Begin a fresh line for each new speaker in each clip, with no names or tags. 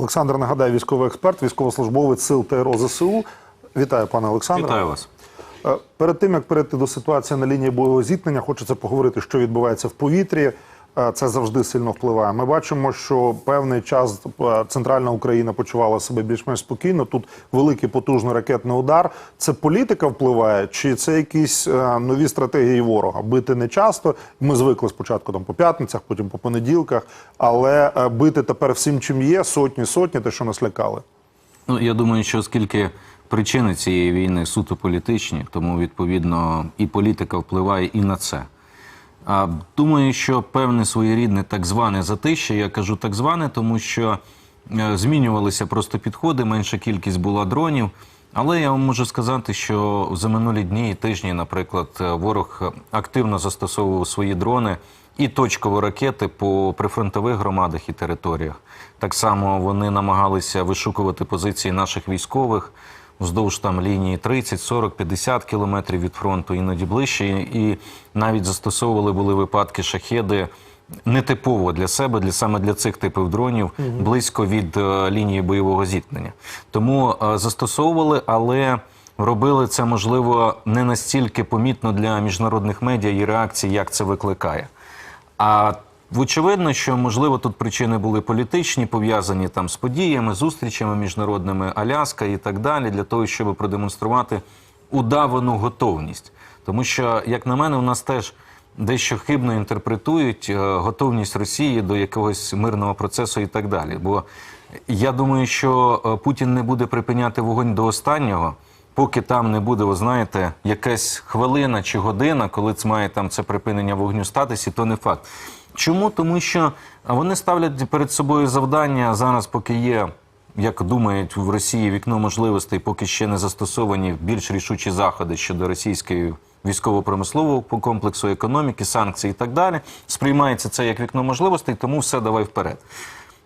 Олександр нагадаю, військовий експерт, військовослужбовець сил ТРО ЗСУ. Вітаю, пане Олександре.
Вітаю вас.
Е, Перед тим як перейти до ситуації на лінії бойового зіткнення, хочеться поговорити, що відбувається в повітрі. Е, Це завжди сильно впливає. Ми бачимо, що певний час е, центральна Україна почувала себе більш-менш спокійно. Тут великий потужний ракетний удар. Це політика впливає, чи це якісь е, нові стратегії ворога? Бити не часто. Ми звикли спочатку там по п'ятницях, потім по понеділках. Але бити тепер всім, чим є, сотні, сотні, те, що нас лякали.
Ну я думаю, що оскільки причини цієї війни суто політичні, тому відповідно і політика впливає і на це. А думаю, що певне своєрідне так зване затище, я кажу так зване, тому що е, змінювалися просто підходи, менша кількість була дронів. Але я вам можу сказати, що за минулі дні і тижні, наприклад, е, ворог активно застосовував свої дрони і точкові ракети по прифронтових громадах і територіях. Так само вони намагалися вишукувати позиції наших військових вздовж там лінії 30, 40, 50 кілометрів від фронту, іноді ближче, і навіть застосовували були випадки шахеди. Нетипово для себе, для саме для цих типів дронів, близько від е, лінії бойового зіткнення. Тому е, застосовували, але робили це можливо не настільки помітно для міжнародних медіа і реакцій, як це викликає. А очевидно, що можливо тут причини були політичні, пов'язані там з подіями, зустрічами міжнародними Аляска і так далі, для того, щоб продемонструвати удавану готовність. Тому що, як на мене, у нас теж дещо хибно інтерпретують е, готовність Росії до якогось мирного процесу і так далі. Бо я думаю, що е, Путін не буде припиняти вогонь до останнього. Поки там не буде, ви знаєте, якась хвилина чи година, коли це має там це припинення вогню статися, то не факт. Чому? Тому що вони ставлять перед собою завдання зараз, поки є, як думають в Росії, вікно можливостей, поки ще не застосовані більш рішучі заходи щодо російської військово-промислового комплексу економіки, санкцій і так далі. Сприймається це як вікно можливостей, тому все давай вперед.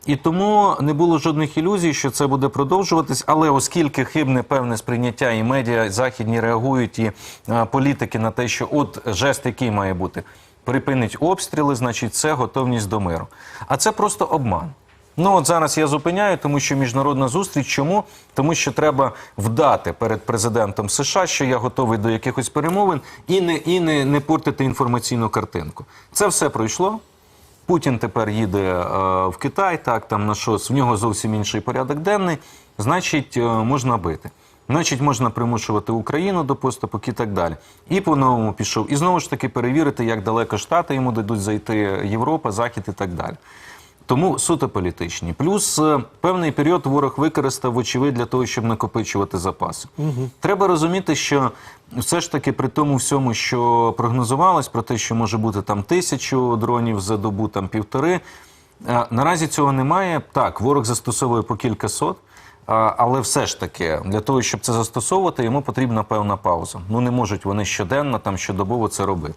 І тому не було жодних ілюзій, що це буде продовжуватись. Але оскільки хибне певне сприйняття і медіа і західні реагують, і а, політики на те, що от жест, який має бути, припинить обстріли, значить, це готовність до миру. А це просто обман. Ну от зараз я зупиняю, тому що міжнародна зустріч. Чому? Тому що треба вдати перед президентом США, що я готовий до якихось перемовин, і не і не, не портити інформаційну картинку. Це все пройшло. Путін тепер їде е, в Китай, так там на щось, в нього зовсім інший порядок денний. Значить, е, можна бити. Значить, можна примушувати Україну до поступок і так далі. І по-новому пішов. І знову ж таки перевірити, як далеко Штати йому дадуть зайти Європа, Захід і так далі. Тому суто політичні. Плюс е, певний період ворог використав, вочевидь, для того, щоб накопичувати запаси. Треба розуміти, що все ж таки при тому всьому, що прогнозувалось про те, що може бути там тисячу дронів за добу, там півтори. е, Наразі цього немає. Так, ворог застосовує по кілька сот. Але все ж таки, для того, щоб це застосовувати, йому потрібна певна пауза. Ну не можуть вони щоденно, там щодобово це робити.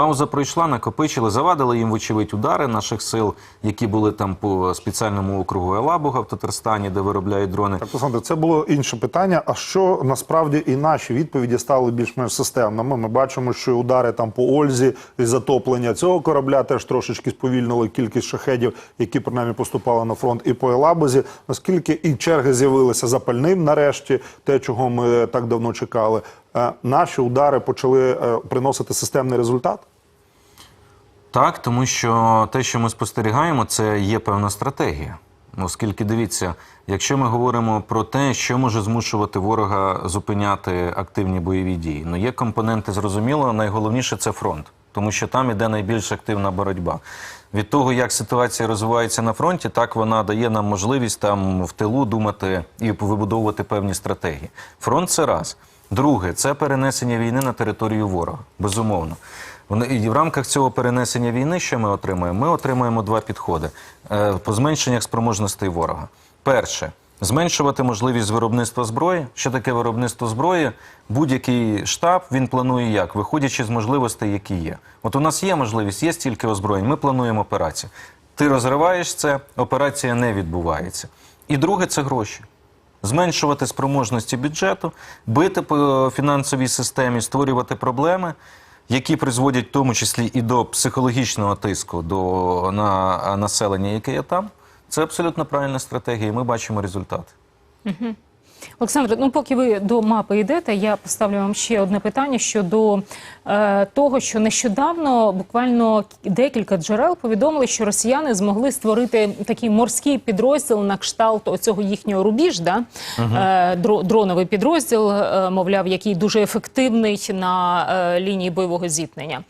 Пауза пройшла, накопичили, завадили їм, вочевидь, удари наших сил, які були там по спеціальному округу Елабуга в Татарстані, де виробляють дрони.
Так, Олександр, це було інше питання. А що насправді і наші відповіді стали більш-менш системними? Ми бачимо, що удари там по Ользі і затоплення цього корабля теж трошечки сповільнило кількість шахедів, які принаймні поступали на фронт, і по Елабузі. Наскільки і черги з'явилися запальним, нарешті, те, чого ми так давно чекали. Е, Наші удари почали е, приносити системний результат.
Так, тому що те, що ми спостерігаємо, це є певна стратегія. Оскільки дивіться, якщо ми говоримо про те, що може змушувати ворога зупиняти активні бойові дії, ну є компоненти зрозуміло, найголовніше це фронт, тому що там іде найбільш активна боротьба. Від того, як ситуація розвивається на фронті, так вона дає нам можливість там в тилу думати і вибудовувати певні стратегії. Фронт це раз. Друге, це перенесення війни на територію ворога. Безумовно. І в рамках цього перенесення війни, що ми отримаємо? Ми отримаємо два підходи е, по зменшеннях спроможностей ворога. Перше. Зменшувати можливість виробництва зброї. Що таке виробництво зброї? Будь-який штаб він планує як, виходячи з можливостей, які є. От у нас є можливість, є стільки озброєнь. Ми плануємо операцію. Ти розриваєш це, операція не відбувається. І друге це гроші. Зменшувати спроможності бюджету, бити по фінансовій системі, створювати проблеми, які призводять в тому числі і до психологічного тиску до на населення, яке є там. Це абсолютно правильна стратегія, і ми бачимо результат.
Олександре, ну поки ви до мапи йдете, я поставлю вам ще одне питання щодо е, того, що нещодавно буквально декілька джерел повідомили, що росіяни змогли створити такий морський підрозділ на кшталт оцього їхнього рубіж, да? е, дроновий підрозділ, е, мовляв, який дуже ефективний на е, лінії бойового зіткнення.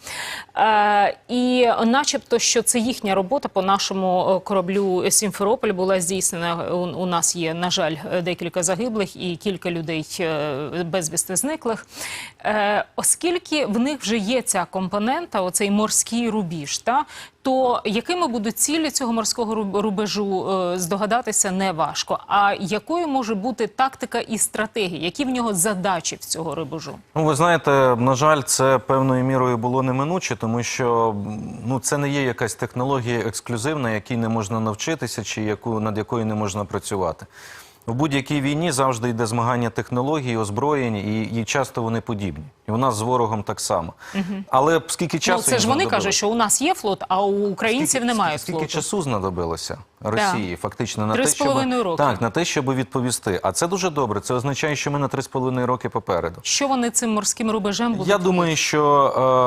Е, і начебто, що це їхня робота по нашому е, кораблю Сімферополь була здійснена. У, у нас є, на жаль, декілька загиблих і кілька людей е, безвісти зниклих. Е, оскільки в них вже є ця компонента, оцей морський рубіж, та, то якими будуть цілі цього морського рубежу, е, здогадатися не важко. А якою може бути тактика і стратегія? Які в нього задачі в цього рубежу?
Ну, ви знаєте, на жаль, це певною мірою було неминуче, тому що ну, це не є якась технологія ексклюзивна, якій не можна навчитися, чи яку, над якою не можна працювати. У будь-якій війні завжди йде змагання технологій, озброєнь, і, і часто вони подібні. І у нас з ворогом так само. Але скільки часу
ну, це ж вони кажуть, що у нас є флот, а у українців немає
скільки
флоту.
часу знадобилося Росії фактично на
Три
те,
з половиною
щоб,
роки.
так, на те, щоб відповісти. А це дуже добре. Це означає, що ми на 3,5 роки попереду.
Що вони цим морським рубежем будуть?
Я думаю, що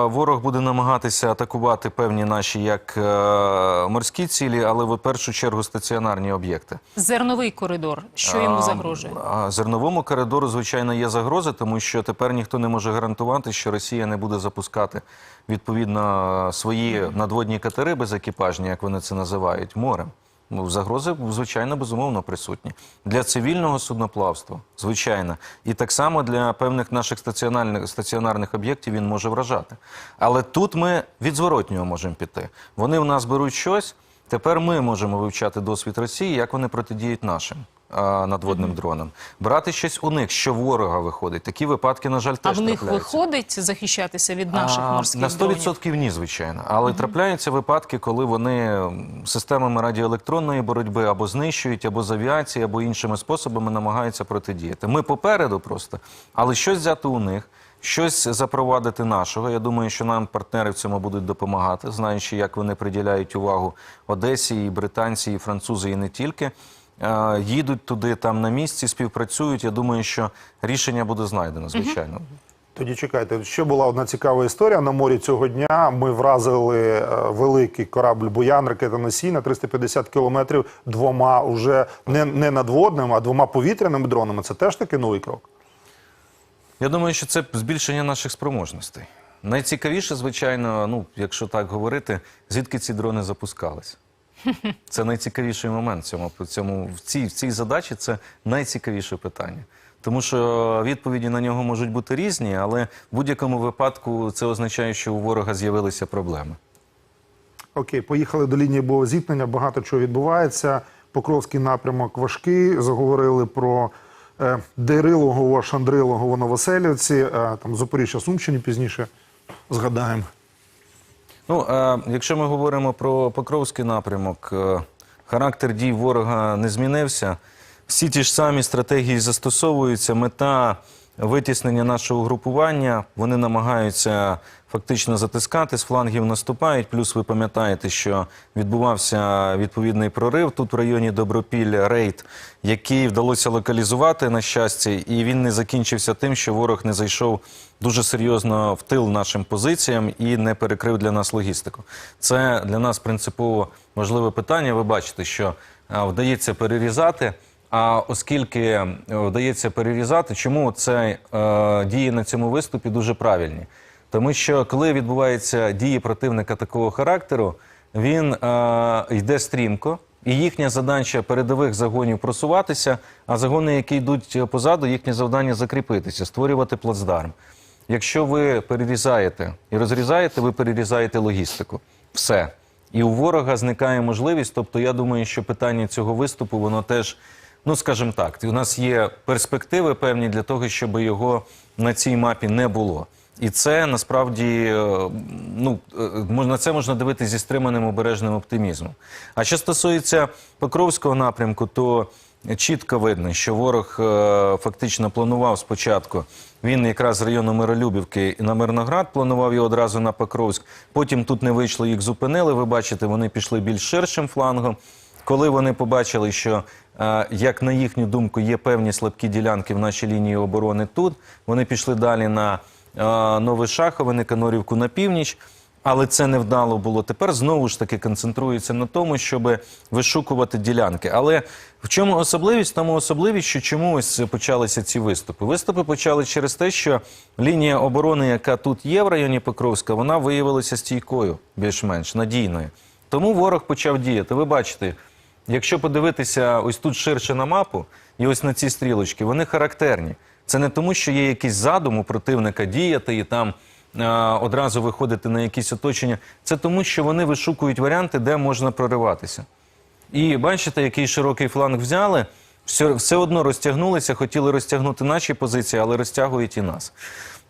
е, ворог буде намагатися атакувати певні наші як е, морські цілі, але в першу чергу стаціонарні об'єкти.
Зерновий коридор. Що йому загрожує?
А зерновому коридору, звичайно, є загрози, тому що тепер ніхто не може гарантувати, що Росія не буде запускати відповідно свої надводні катери безекіпажні, як вони це називають, морем. Ну, загрози, звичайно, безумовно присутні для цивільного судноплавства, звичайно, і так само для певних наших стаціонарних стаціонарних об'єктів він може вражати. Але тут ми від зворотнього можемо піти. Вони в нас беруть щось. Тепер ми можемо вивчати досвід Росії, як вони протидіють нашим а, надводним дронам, брати щось у них, що ворога виходить. Такі випадки, на жаль,
А
теж
в них
трапляються.
виходить захищатися від наших
А,
морських
на
дронів?
100% ні, звичайно. Але трапляються випадки, коли вони системами радіоелектронної боротьби або знищують, або з авіації, або іншими способами намагаються протидіяти. Ми попереду просто, але щось взяти у них. Щось запровадити нашого. Я думаю, що нам партнери в цьому будуть допомагати, знаючи, як вони приділяють увагу Одесі, і британці, і французи, і не тільки. Е, Їдуть туди, там на місці, співпрацюють. Я думаю, що рішення буде знайдено, звичайно.
Тоді чекайте, ще була одна цікава історія. На морі цього дня ми вразили е, великий корабль Буян, ракетоносій на 350 кілометрів двома уже не, не надводними, а двома повітряними дронами. Це теж такий новий крок.
Я думаю, що це збільшення наших спроможностей. Найцікавіше, звичайно, ну, якщо так говорити, звідки ці дрони запускались. Це найцікавіший момент цьому, цьому в цій, в цій задачі. Це найцікавіше питання. Тому що відповіді на нього можуть бути різні, але в будь-якому випадку це означає, що у ворога з'явилися проблеми.
Окей, поїхали до лінії бойового зіткнення. Багато чого відбувається. Покровський напрямок важкий. Заговорили про е, Дерилогово, Шандрилогово, Новоселівці, е, там Запоріжжя, Сумщині пізніше згадаємо.
Ну, а якщо ми говоримо про Покровський напрямок, е, характер дій ворога не змінився. Всі ті ж самі стратегії застосовуються. Мета витіснення нашого угрупування. Вони намагаються фактично затискати, з флангів наступають. Плюс ви пам'ятаєте, що відбувався відповідний прорив тут в районі Добропілля, рейд, який вдалося локалізувати на щастя, і він не закінчився тим, що ворог не зайшов дуже серйозно в тил нашим позиціям і не перекрив для нас логістику. Це для нас принципово важливе питання. Ви бачите, що вдається перерізати. А оскільки е, вдається перерізати, чому це е, дії на цьому виступі дуже правильні? Тому що коли відбуваються дії противника такого характеру, він е, йде стрімко, і їхня задача передових загонів просуватися, а загони, які йдуть позаду, їхнє завдання закріпитися, створювати плацдарм. Якщо ви перерізаєте і розрізаєте, ви перерізаєте логістику. Все. І у ворога зникає можливість. Тобто, я думаю, що питання цього виступу, воно теж, ну скажімо так, у нас є перспективи певні для того, щоб його на цій мапі не було. І це насправді е, ну е, на це можна дивитися зі стриманим обережним оптимізмом. А що стосується Покровського напрямку, то чітко видно, що ворог е, фактично планував спочатку. Він якраз з району Миролюбівки на Мирноград планував його одразу на Покровськ. Потім тут не вийшло, їх зупинили. Ви бачите, вони пішли більш ширшим флангом. Коли вони побачили, що, е, як на їхню думку, є певні слабкі ділянки в нашій лінії оборони тут, вони пішли далі на е, Нове Шахове, Никанорівку на північ. Але це не вдало було. Тепер знову ж таки концентрується на тому, щоб вишукувати ділянки. Але в чому особливість? Тому особливість, що чому ось почалися ці виступи. Виступи почали через те, що лінія оборони, яка тут є в районі Покровська, вона виявилася стійкою, більш-менш надійною. Тому ворог почав діяти. Ви бачите, якщо подивитися ось тут ширше на мапу, і ось на ці стрілочки, вони характерні. Це не тому, що є якийсь задум у противника діяти і там е, одразу виходити на якісь оточення. Це тому, що вони вишукують варіанти, де можна прориватися. І бачите, який широкий фланг взяли, все, все одно розтягнулися, хотіли розтягнути наші позиції, але розтягують і нас.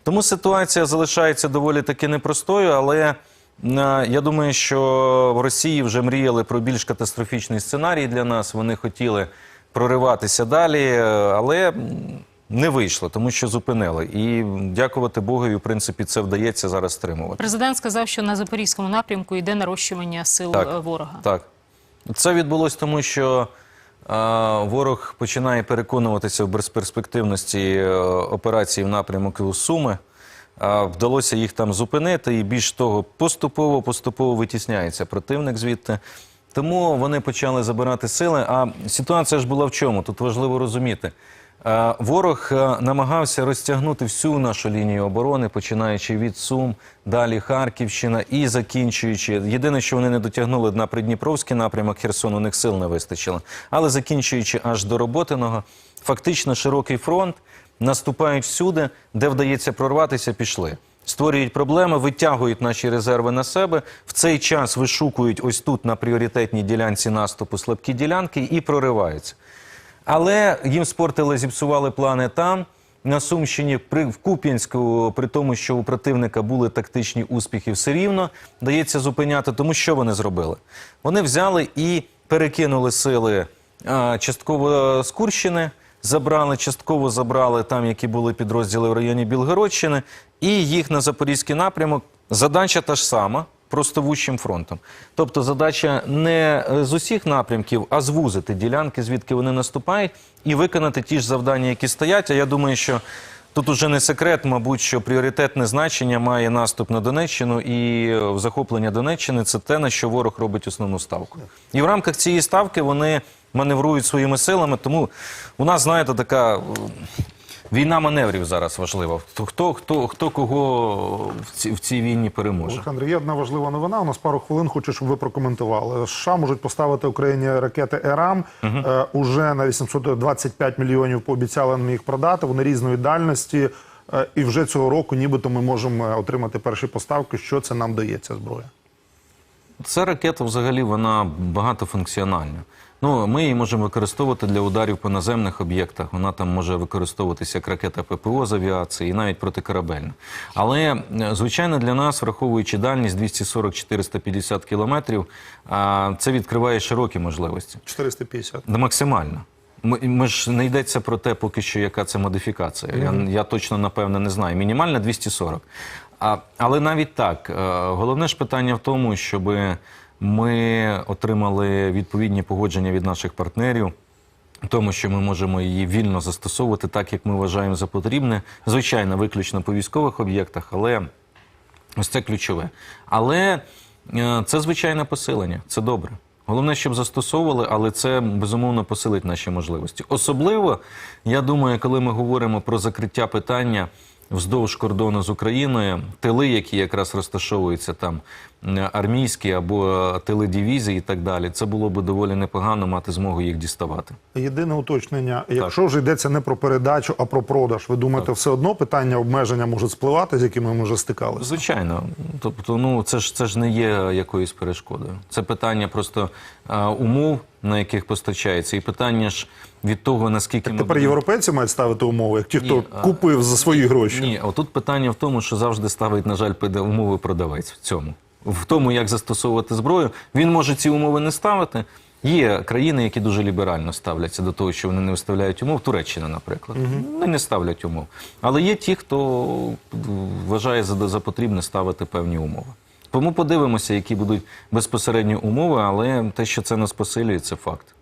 Тому ситуація залишається доволі таки непростою, але я думаю, що в Росії вже мріяли про більш катастрофічний сценарій для нас. Вони хотіли прориватися далі, е, але не вийшло, тому що зупинили. І дякувати Богові, в принципі, це вдається зараз стримувати.
Президент сказав, що на запорізькому напрямку йде нарощування сил
Так.
е, ворога.
Так. Це відбулось тому, що е, ворог починає переконуватися в безперспективності е, операції в напрямку Суми. Вдалося їх там зупинити, і більш того, поступово поступово витісняється противник звідти. Тому вони почали забирати сили. А ситуація ж була в чому? Тут важливо розуміти. Ворог е, намагався розтягнути всю нашу лінію оборони, починаючи від Сум, далі Харківщина і закінчуючи. Єдине, що вони не дотягнули на Придніпровський напрямок Херсон, у них сил не вистачило. Але закінчуючи аж до Роботиного, фактично широкий фронт, наступають всюди, де вдається прорватися, пішли. Створюють проблеми, витягують наші резерви на себе. В цей час вишукують ось тут на пріоритетній ділянці наступу слабкі ділянки і прориваються. Але їм спортили, зіпсували плани там. На Сумщині при в Куп'янську, при тому, що у противника були тактичні успіхи, все рівно дається зупиняти. Тому що вони зробили? Вони взяли і перекинули сили а, частково з Курщини, забрали, частково забрали там, які були підрозділи в районі Білгородщини, і їх на запорізький напрямок. Задача та ж сама. Просто вущим фронтом. Тобто задача не е, з усіх напрямків, а звузити ділянки, звідки вони наступають, і виконати ті ж завдання, які стоять. А я думаю, що тут уже не секрет, мабуть, що пріоритетне значення має наступ на Донеччину і е, захоплення Донеччини це те, на що ворог робить основну ставку. І в рамках цієї ставки вони маневрують своїми силами. Тому у нас, знаєте, така. е, Війна маневрів зараз важлива. Хто, хто, хто, хто кого в цій, в цій війні переможе?
Олександр, є одна важлива новина. У нас пару хвилин хочу, щоб ви прокоментували. США можуть поставити Україні ракети ЕРАМ. Е, уже на 825 мільйонів пообіцяли нам їх продати. Вони різної дальності. Е, і вже цього року, нібито, ми можемо отримати перші поставки. Що це нам дає ця зброя?
Ця ракета взагалі вона багатофункціональна. Ну, ми її можемо використовувати для ударів по наземних об'єктах. Вона там може використовуватися як ракета ППО з авіації, і навіть протикорабельна. Але, е, звичайно, для нас, враховуючи дальність 240-450 кілометрів, це відкриває широкі можливості.
450.
Да, максимально. Ми, ми ж не йдеться про те, поки що, яка це модифікація. Я, я точно напевне не знаю. Мінімальна 240. А, але навіть так, е, головне ж питання в тому, щоб ми отримали відповідні погодження від наших партнерів. Тому, що ми можемо її вільно застосовувати так, як ми вважаємо за потрібне. Звичайно, виключно по військових об'єктах, але Ось це ключове. Але е, це звичайне посилення, це добре. Головне, щоб застосовували, але це безумовно посилить наші можливості. Особливо, я думаю, коли ми говоримо про закриття питання вздовж кордону з Україною, тили, які якраз розташовуються там, е, армійські або е, тили дивізії і так далі, це було би доволі непогано мати змогу їх діставати.
Єдине уточнення: якщо вже йдеться не про передачу, а про продаж, ви думаєте, все одно питання обмеження може спливати, з якими ми вже стикалися?
Звичайно, тобто, ну це ж це ж не є якоюсь перешкодою. Це питання просто е, умов, на яких постачається, і питання ж від того, наскільки ми
Тепер
будемо-
європейці мають ставити умови, як ті, хто
Ні,
купив за свої гроші.
Ні, отут питання в тому, що завжди ставить, на жаль, умови продавець в цьому. В тому, як застосовувати зброю, він може ці умови не ставити. Є країни, які дуже ліберально ставляться до того, що вони не виставляють умов. Туреччина, наприклад, вони не ставлять умов. Але є ті, хто вважає за, за потрібне ставити певні умови. Тому подивимося, які будуть безпосередньо умови, але те, що це нас посилює, це факт.